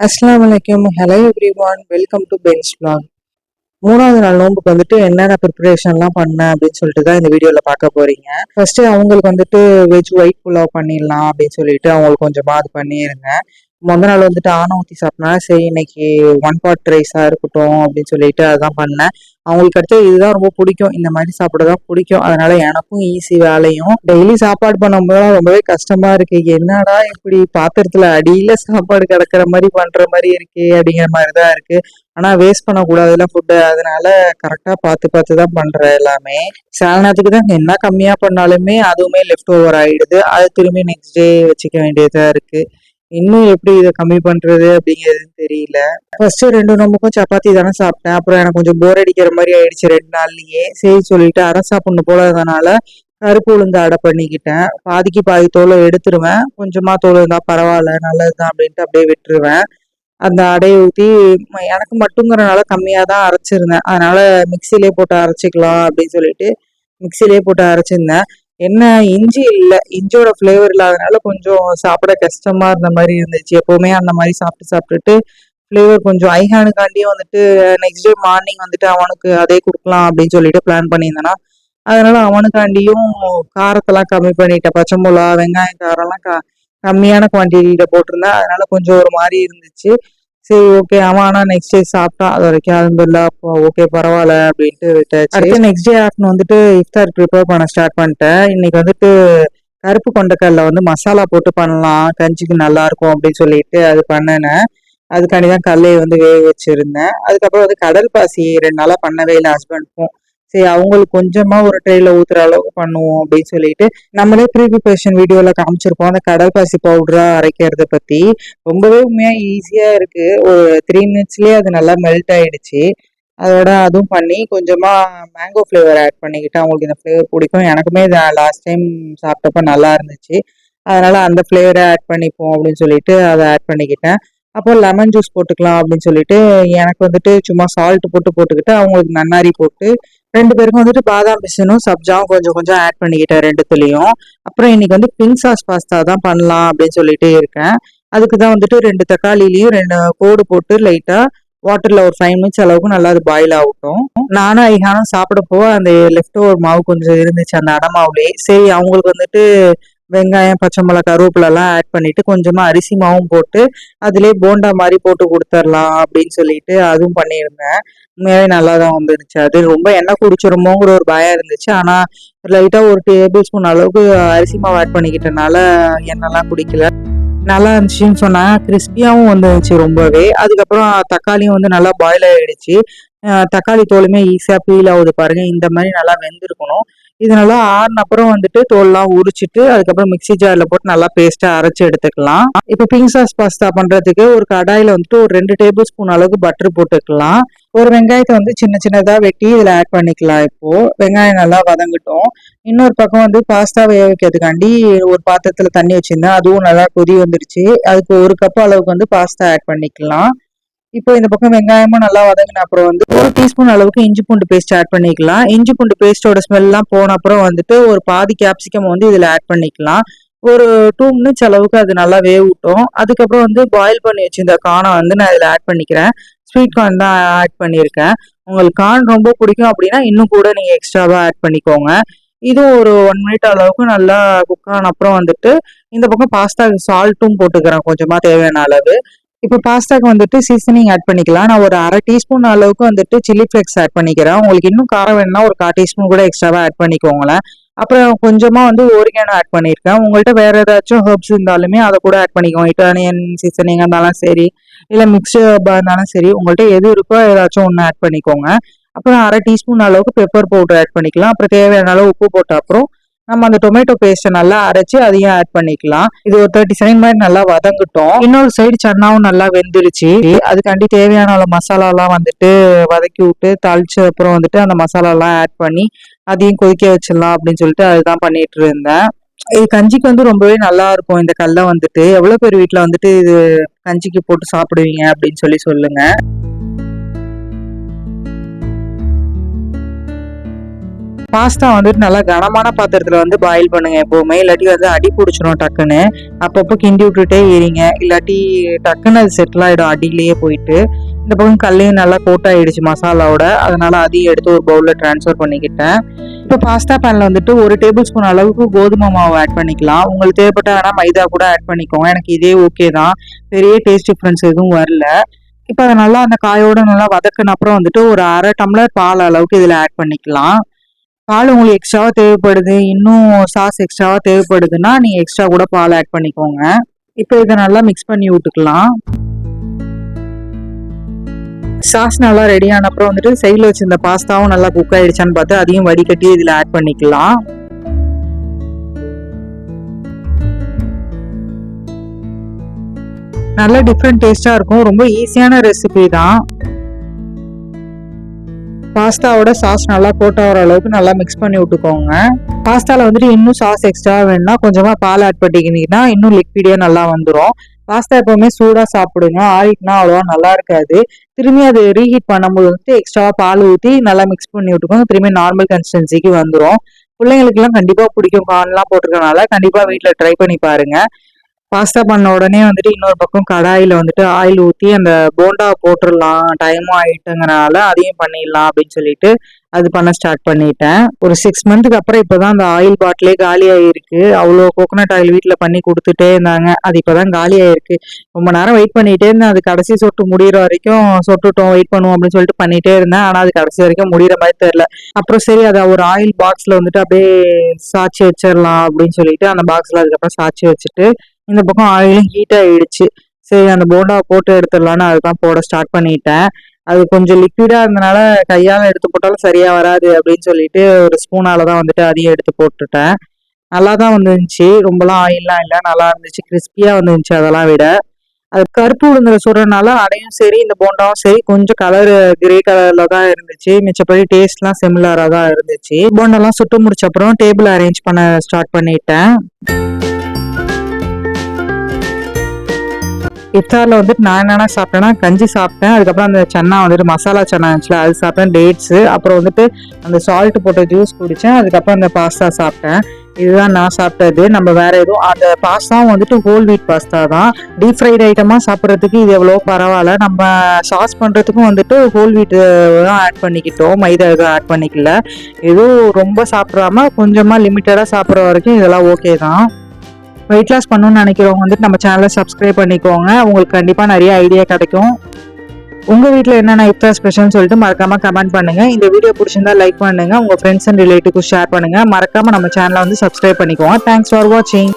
அஸ்லாம் வலைக்கம் hello everyone welcome to Ben's blog மூணாவது நாள் நோன்புக்கு வந்துட்டு என்னென்ன ப்ரிப்பரேஷன்லாம் பண்ணேன் அப்படின்னு சொல்லிட்டு தான் இந்த வீடியோவில் பார்க்க போறீங்க. ஃபர்ஸ்ட் அவங்களுக்கு வந்துட்டு வெஜ் ஒயிட் புலாவ் பண்ணிடலாம் அப்படின்னு சொல்லிட்டு அவங்களுக்கு கொஞ்சம் அது பண்ணியிருந்தேன் முத நாள் வந்துட்டு ஆணை ஊற்றி சாப்பிட்னா சரி இன்னைக்கு ஒன் பாட் ரைஸாக இருக்கட்டும் அப்படின்னு சொல்லிட்டு அதான் பண்ணேன். அவங்களுக்கு அடுத்து இதுதான் ரொம்ப பிடிக்கும். இந்த மாதிரி சாப்பிட தான் பிடிக்கும். அதனால எனக்கும் ஈஸி வேலையும். டெய்லி சாப்பாடு பண்ணும்போது ரொம்பவே கஷ்டமா இருக்கு. என்னடா இப்படி பாத்திரத்துல அடியில சாப்பாடு கிடக்குற மாதிரி பண்ற மாதிரி இருக்கே அப்படிங்கிற மாதிரி தான் இருக்கு. ஆனா வேஸ்ட் பண்ணக்கூடாதுல ஃபுட்டு அதனால கரெக்டா பார்த்து பார்த்து தான் பண்றேன் எல்லாமே. சில நேரத்துக்கு தான் என்ன கம்மியா பண்ணாலுமே அதுவுமே லெஃப்ட் ஓவர் ஆயிடுது. அது திரும்பி நெக்ஸ்ட் டே வச்சுக்க வேண்டியதா இருக்கு. இன்னும் எப்படி இதை கம்மி பண்றது அப்படிங்கிறது தெரியல. ஃபர்ஸ்ட் ரெண்டு நோம்புக்கும் சப்பாத்தி தானே சாப்பிட்டேன். அப்புறம் எனக்கு கொஞ்சம் போர் அடிக்கிற மாதிரி ஆயிடுச்சு ரெண்டு நாள்லயே. சரி சொல்லிட்டு அரை சாப்பிடணும் போல கருப்பு உளுந்து அடை பண்ணிக்கிட்டேன். பாதிக்கு பாதி தோலை எடுத்துருவேன். கொஞ்சமா தோல் இருந்தா பரவாயில்ல நல்லதுதான் அப்படின்ட்டு அப்படியே விட்டுருவேன். அந்த அடையை ஊற்றி எனக்கு மட்டுங்கிறனால கம்மியாக தான் அரைச்சிருந்தேன். அதனால மிக்சிலே போட்டு அரைச்சிக்கலாம் அப்படின்னு சொல்லிட்டு மிக்சிலே போட்டு அரைச்சிருந்தேன். என்ன இஞ்சி இல்லை இஞ்சியோட ஃப்ளேவர் இல்லாதனால கொஞ்சம் சாப்பிட கஷ்டமா இருந்த மாதிரி இருந்துச்சு. எப்பவுமே அந்த மாதிரி சாப்பிட்டு சாப்பிட்டுட்டு ஃப்ளேவர் கொஞ்சம் ஐஹானுக்காண்டியும் வந்துட்டு நெக்ஸ்ட் டே மார்னிங் வந்துட்டு அவனுக்கு அதே கொடுக்கலாம் அப்படின்னு சொல்லிட்டு பிளான் பண்ணியிருந்தேன்னா அதனால அவனுக்காண்டியும் காரத்தெல்லாம் கம்மி பண்ணிட்டேன். பச்சை மிளகா வெங்காயம் காரம்லாம் க கம்மியான குவான்டிட்டியில போட்டிருந்தேன். அதனால கொஞ்சம் ஒரு மாதிரி இருந்துச்சு. சரி ஓகே அவன் ஆனா நெக்ஸ்ட் டே சாப்பிட்டான். அது வரைக்கும் அலமதுல்லா ஓகே பரவாயில்ல அப்படின்ட்டு விட்டாச்சு. அடுத்து நெக்ஸ்ட் டே ஆஃப்டர்நூன் வந்துட்டு இஃப்தார் ப்ரிப்பேர் பண்ண ஸ்டார்ட் பண்ணிட்டேன். இன்னைக்கு வந்துட்டு கருப்பு கொண்டக்கல்ல வந்து மசாலா போட்டு பண்ணலாம். கஞ்சிக்கு நல்லா இருக்கும் அப்படின்னு சொல்லிட்டு அது பண்ணினேன். அதுக்காண்டி தான் கல்லையை வந்து வேக வச்சிருந்தேன். அதுக்கப்புறம் வந்து கடல் பாசி ரெண்டு நாளா பண்ணவே இல்லை ஹஸ்பண்டுக்கும் சரி அவங்களுக்கு கொஞ்சமா ஒரு ட்ரெயில ஊத்துற அளவுக்கு பண்ணுவோம் அப்படின்னு சொல்லிட்டு நம்மளே ப்ரீ ப்ரிப்பரேஷன் வீடியோல காமிச்சிருப்போம். அந்த கடல் பாசி பவுடரா அரைக்கிறத பத்தி. ரொம்பவே உண்மையா ஈஸியா இருக்கு. ஒரு த்ரீ மினிட்ஸ்லயே அது நல்லா மெல்ட் ஆயிடுச்சு. அதோட அதுவும் பண்ணி கொஞ்சமா மேங்கோ ஃப்ளேவர் ஆட் பண்ணிக்கிட்டு அவங்களுக்கு இந்த ஃப்ளேவர் பிடிக்கும். எனக்குமே லாஸ்ட் டைம் சாப்பிட்டப்ப நல்லா இருந்துச்சு. அதனால அந்த ஃப்ளேவரை ஆட் பண்ணிப்போம் அப்படின்னு சொல்லிட்டு அதை ஆட் பண்ணிக்கிட்டேன். அப்போ லெமன் ஜூஸ் போட்டுக்கலாம் அப்படின்னு சொல்லிட்டு எனக்கு வந்துட்டு சும்மா சால்ட் போட்டு போட்டுக்கிட்டு அவங்களுக்கு நன்னாரி போட்டு ரெண்டு பேருக்கும் வந்துட்டு பாதாம் பிசினும் சப்ஜாவும் கொஞ்சம் கொஞ்சம் ஆட் பண்ணிக்கிட்டேன் ரெண்டுத்துலேயும். அப்புறம் இன்னைக்கு வந்து பிங்க் சாஸ் பாஸ்தா தான் பண்ணலாம் அப்படின்னு சொல்லிட்டே இருக்கேன். அதுக்கு தான் வந்துட்டு ரெண்டு தக்காளிலையும் ரெண்டு கோடு போட்டு லைட்டா வாட்டர்ல ஒரு ஃபைவ் மினிட்ஸ் அளவுக்கு நல்லா அது பாயில் ஆகட்டும். நானும் ஐஹானும் போக அந்த லெஃப்ட் ஓவர் மாவு கொஞ்சம் இருந்துச்சு அந்த அடை மாவுலேயே சரி அவங்களுக்கு வந்துட்டு வெங்காயம் பச்சை மிளகா கருவேப்பிலெல்லாம் ஆட் பண்ணிட்டு கொஞ்சமாக அரிசி மாவும் போட்டு அதிலே போண்டா மாதிரி போட்டு கொடுத்துர்லாம் அப்படின்னு சொல்லிட்டு அதுவும் பண்ணியிருந்தேன். உண்மையாகவே நல்லா தான் வந்துருச்சு. அது ரொம்ப எண்ணெய் குடிச்சிருமோங்கிற ஒரு பயம் இருந்துச்சு. ஆனால் லைட்டாக ஒரு டேபிள் ஸ்பூன் அளவுக்கு அரிசி மாவு ஆட் பண்ணிக்கிட்டனால எண்ணெய்லாம் குடிக்கல. நல்லா இருந்துச்சுன்னு சொன்னால் கிறிஸ்பியாகவும் வந்துருந்துச்சு ரொம்பவே. அதுக்கப்புறம் தக்காளியும் வந்து நல்லா பாயில் ஆகிடுச்சு தக்காளி தோலுமே ஈஸியா பீல் ஆகுது பாருங்க. இந்த மாதிரி நல்லா வெந்திருக்கணும். இது நல்லா ஆறுன அப்புறம் வந்துட்டு தோல்லாம் உரிச்சிட்டு அதுக்கப்புறம் மிக்ஸி ஜாரில் போட்டு நல்லா பேஸ்ட்டாக அரைச்சி எடுத்துக்கலாம். இப்போ பிங்க் சாஸ் பாஸ்தா பண்ணுறதுக்கு ஒரு கடாயில் வந்துட்டு ஒரு ரெண்டு டேபிள் ஸ்பூன் அளவுக்கு பட்டர் போட்டுக்கலாம். ஒரு வெங்காயத்தை வந்து சின்ன சின்னதாக வெட்டி இதில் ஆட் பண்ணிக்கலாம் இப்போது வெங்காயம் நல்லா வதங்கட்டும். இன்னொரு பக்கம் வந்து பாஸ்தா வேக வைக்கிறதுக்காண்டி ஒரு பாத்திரத்தில் தண்ணி வச்சிருந்தேன். அதுவும் நல்லா கொதி வந்துருச்சு. அதுக்கு ஒரு கப் அளவுக்கு வந்து பாஸ்தா ஆட் பண்ணிக்கலாம். இப்போ இந்த பக்கம் வெங்காயமும் நல்லா வதங்கின அப்புறம் வந்து ஒரு டீஸ்பூன் அளவுக்கு இஞ்சி பூண்டு பேஸ்ட் ஆட் பண்ணிக்கலாம். இஞ்சி பூண்டு பேஸ்டோட ஸ்மெல்லாம் போன அப்புறம் வந்துட்டு ஒரு பாதி கேப்சிகம் வந்து இதுல ஆட் பண்ணிக்கலாம். ஒரு டூ மினிட்ஸ் அளவுக்கு அது நல்லா வேகட்டும். அதுக்கப்புறம் வந்து பாயில் பண்ணி வச்சிருந்த கானை வந்து நான் இதில் ஆட் பண்ணிக்கிறேன். ஸ்வீட் கார்ன் தான் ஆட் பண்ணியிருக்கேன். உங்களுக்கு கார்ன் ரொம்ப பிடிக்கும் அப்படின்னா இன்னும் கூட நீங்கள் எக்ஸ்ட்ராவாக ஆட் பண்ணிக்கோங்க. இதுவும் ஒரு ஒன் மினிட் அளவுக்கு நல்லா குக் ஆன அப்புறம் வந்துட்டு இந்த பக்கம் பாஸ்தா சால்ட்டும் போட்டுக்கிறேன். கொஞ்சமாக தேவையான அளவு. இப்போ பாஸ்தாக்கு வந்துட்டு சீசனிங் ஆட் பண்ணிக்கலாம். நான் ஒரு அரை டீஸ்பூன் அளவுக்கு வந்துட்டு சில்லி ஃப்ளேக்ஸ் ஆட் பண்ணிக்கிறேன். உங்களுக்கு இன்னும் காரம் வேணும்னா ஒரு கால் டீஸ்பூன் கூட எக்ஸ்ட்ராவாக ஆட் பண்ணிக்கோங்களேன். அப்புறம் கொஞ்சமாக வந்து ஓரிகானோ ஆட் பண்ணியிருக்கேன். உங்கள்கிட்ட வேற ஏதாச்சும் ஹர்ப்ஸ் இருந்தாலுமே அதை கூட ஆட் பண்ணிக்கோங்க. இட்டாலியன் சீசனிங் இருந்தாலும் சரி இல்லை மிக்ஸ்டு ஹர்பாக இருந்தாலும் சரி உங்கள்கிட்ட எது இருக்கோ ஏதாச்சும் ஒன்று ஆட் பண்ணிக்கோங்க. அப்புறம் அரை டீஸ்பூன் அளவுக்கு பெப்பர் பவுடர் ஆட் பண்ணிக்கலாம். அப்புறம் தேவையான அளவு உப்பு போட்ட அப்புறம் நம்ம அந்த டொமேட்டோ பேஸ்ட்டை நல்லா அரைச்சி அதையும் ஆட் பண்ணிக்கலாம். இது ஒரு தேர்ட்டி செகண்ட் மாதிரி நல்லா வதங்கட்டும். இன்னொரு சைடு சன்னாவும் நல்லா வெந்துருச்சு அதுக்காண்டி தேவையான அளவு மசாலாலாம் வந்துட்டு வதக்கி விட்டு தாளிச்ச அப்புறம் வந்துட்டு அந்த மசாலாலாம் ஆட் பண்ணி அதையும் கொதிக்க வச்சிடலாம் அப்படின்னு சொல்லிட்டு அதுதான் பண்ணிட்டு இருந்தேன். இது கஞ்சிக்கு வந்து ரொம்பவே நல்லா இருக்கும். இந்த கல்லை வந்துட்டு. எவ்வளோ பேர் வீட்டில் வந்துட்டு இது கஞ்சிக்கு போட்டு சாப்பிடுவீங்க அப்படின்னு சொல்லி சொல்லுங்கள் பாஸ்தா வந்துட்டு நல்லா கனமான பாத்திரத்தில் வந்து பாயில் பண்ணுங்கள் எப்போவுமே. இல்லாட்டி வந்து அடி பிடிச்சிரும் டக்குன்னு. அப்பப்போ கிண்டி விட்டுட்டே ஏறிங்க இல்லாட்டி டக்குன்னு அது செட்டில் ஆகிடும் அடியிலேயே போயிட்டு. இந்த பக்கம் கல்லையும் நல்லா கோட் ஆகிடுச்சு மசாலாவோட. அதனால் அதையும் எடுத்து ஒரு பவுலில் ட்ரான்ஸ்ஃபர் பண்ணிக்கிட்டேன். இப்போ பாஸ்தா பேனில் வந்துட்டு ஒரு டேபிள் ஸ்பூன் அளவுக்கு கோதுமை மாவு ஆட் பண்ணிக்கலாம். உங்களுக்கு தேவைப்பட்ட ஆனால் மைதா கூட ஆட் பண்ணிக்கோங்க. எனக்கு இதே ஓகே தான். பெரிய டேஸ்ட் டிஃப்ரென்ஸ் எதுவும் வரல. இப்போ அதை நல்லா அந்த காயோட நல்லா வதக்கின அப்புறம் வந்துட்டு ஒரு அரை டம்ளர் பால் அளவுக்கு இதில் ஆட் பண்ணிக்கலாம். பால் உங்களுக்கு எக்ஸ்ட்ராவா தேவைப்படுது இன்னும் சாஸ் எக்ஸ்ட்ராவா தேவைப்படுதுன்னா நீங்க எக்ஸ்ட்ரா கூட பால் ஆட் பண்ணிக்கோங்க. இப்போ இதை நல்லா மிக்ஸ் பண்ணி விட்டுக்கலாம். சாஸ் நல்லா ரெடி ஆன அப்புறம் வந்துட்டு சைடில் வச்சிருந்த பாஸ்தாவும் நல்லா குக் ஆயிடுச்சான்னு பார்த்து அதையும் வடிகட்டி இதில் ஆட் பண்ணிக்கலாம். நல்லா டிஃப்ரெண்ட் டேஸ்ட்டாக இருக்கும். ரொம்ப ஈஸியான ரெசிபி தான். பாஸ்தாவோட சாஸ் நல்லா போட்டு வர அளவுக்கு நல்லா மிக்ஸ் பண்ணி விட்டுக்கோங்க. பாஸ்தாவில் வந்துட்டு இன்னும் சாஸ் எக்ஸ்ட்ரா வேணும்னா கொஞ்சமாக பால் ஆட் பண்ணிக்கினீங்கன்னா இன்னும் லிக்விடியாக நல்லா வந்துடும் பாஸ்தா எப்பவுமே சூடாக சாப்பிடுங்க ஆறிட்டுனா அவ்வளோவா நல்லா இருக்காது. திரும்பி அது ரீஹீட் பண்ணும்போது வந்துட்டு எக்ஸ்ட்ரா பால் ஊற்றி நல்லா மிக்ஸ் பண்ணி விட்டுக்கோங்க. திரும்பி நார்மல் கன்சிஸ்டன்சிக்கு வந்துடும் பிள்ளைங்களுக்குலாம் கண்டிப்பாக பிடிக்கும். கார்ன்லாம் போட்டிருக்கனால கண்டிப்பாக வீட்டில் ட்ரை பண்ணி பாருங்கள் பாஸ்தா பண்ண உடனே வந்துட்டு இன்னொரு பக்கம் கடாயில வந்துட்டு ஆயில் ஊற்றி அந்த போண்டா போட்டுடலாம். டைமும் ஆயிட்டுங்கிறனால அதையும் பண்ணிடலாம் அப்படின்னு சொல்லிட்டு அது பண்ண ஸ்டார்ட் பண்ணிட்டேன். ஒரு சிக்ஸ் மந்த்துக்கு அப்புறம் இப்போதான் அந்த ஆயில் பாட்டிலே காலி ஆயிருக்கு. அவ்வளோ கோகனட் ஆயில் வீட்டில் பண்ணி கொடுத்துட்டே இருந்தாங்க. அது இப்போதான் காலி ஆயிருக்கு. ரொம்ப நேரம் வெயிட் பண்ணிட்டே இருந்தேன். அது கடைசி சொட்டு முடிகிற வரைக்கும் சொட்டுட்டோம் வெயிட் பண்ணுவோம் அப்படின்னு சொல்லிட்டு பண்ணிட்டே இருந்தேன். ஆனால் அது கடைசி வரைக்கும் முடிகிற மாதிரி தெரில அப்புறம் சரி அதை ஒரு ஆயில் பாக்ஸில் வந்துட்டு அப்படியே சாட்சி வச்சிடலாம் அப்படின்னு சொல்லிட்டு அந்த பாக்ஸில் அதுக்கப்புறம் சாட்சி வச்சுட்டு இந்த பக்கம் ஆயிலும் ஹீட் ஆயிடுச்சு. சரி அந்த போண்டாவை போட்டு எடுத்துடலான்னு அதுதான் போட ஸ்டார்ட் பண்ணிட்டேன். அது கொஞ்சம் லிக்விடா இருந்தனால கையால எடுத்து போட்டாலும் சரியா வராது அப்படின்னு சொல்லிட்டு ஒரு ஸ்பூனால தான் வந்துட்டு அதையும் எடுத்து போட்டுட்டேன். நல்லா தான் வந்துருந்துச்சு. ரொம்பலாம் ஆயில்லாம் இல்லை. நல்லா இருந்துச்சு. கிறிஸ்பியா வந்துருந்துச்சு அதெல்லாம் விட. அது கருப்பு உளுந்துற சுடுறதுனால அடையும் சரி இந்த போண்டாவும் சரி கொஞ்சம் கலர் கிரே கலர்ல தான் இருந்துச்சு. மிச்சப்படி டேஸ்ட்லாம் சிமிலராக தான் இருந்துச்சு. போண்டெல்லாம் சுட்டு முடிச்ச அப்புறம் டேபிள் அரேஞ்ச் பண்ண ஸ்டார்ட் பண்ணிட்டேன். இஃப்தாரில் வந்துட்டு நான் என்னென்ன சாப்பிட்டேன்னா கஞ்சி சாப்பிட்டேன். அதுக்கப்புறம் அந்த சன்னா வந்துட்டு மசாலா சன்னா இருந்துச்சுல அது சாப்பிட்டேன். டேட்ஸு அப்புறம் வந்துட்டு அந்த சால்ட் போட்ட ஜூஸ் குடித்தேன் அதுக்கப்புறம் அந்த பாஸ்தா சாப்பிட்டேன். இதுதான் நான் சாப்பிட்டது. நம்ம வேற எதுவும் அந்த பாஸ்தாவும் வந்துட்டு ஹோல் வீட் பாஸ்தா தான். டீப் ஃப்ரைட் ஐட்டமாக சாப்பிட்றதுக்கு இது எவ்வளோ பரவாயில்ல. நம்ம சாஸ் பண்ணுறதுக்கும் வந்துட்டு ஹோல் வீட்டு தான் ஆட் பண்ணிக்கிட்டோம். மைதா எதுவும் ஆட் பண்ணிக்கல. எதுவும் ரொம்ப சாப்பிட்றாம கொஞ்சமாக லிமிட்டடாக சாப்பிட்ற வரைக்கும் இதெல்லாம் ஓகே தான். வெயிட் லாஸ் பண்ணணும்னு நினைக்கிறவங்க வந்துட்டு நம்ம சேனலை சப்ஸ்கிரைப் பண்ணிக்கோங்க. உங்களுக்கு கண்டிப்பாக நிறைய ஐடியா கிடைக்கும். உங்கள் வீட்டில் என்னென்ன இஃப்தார் ஸ்பெஷல்னு சொல்லிட்டு மறக்காமல் கமெண்ட் பண்ணுங்கள் இந்த வீடியோ பிடிச்சிருந்தா லைக் பண்ணுங்கள் உங்கள் ஃப்ரெண்ட்ஸ் அண்ட் ரிலேட்டிவ்க்கு ஷேர் பண்ணுங்கள் மறக்காமல் நம்ம சேனலை வந்து சப்ஸ்கிரைப் பண்ணிக்கோங்க. தேங்க்ஸ் ஃபார் வாட்சிங்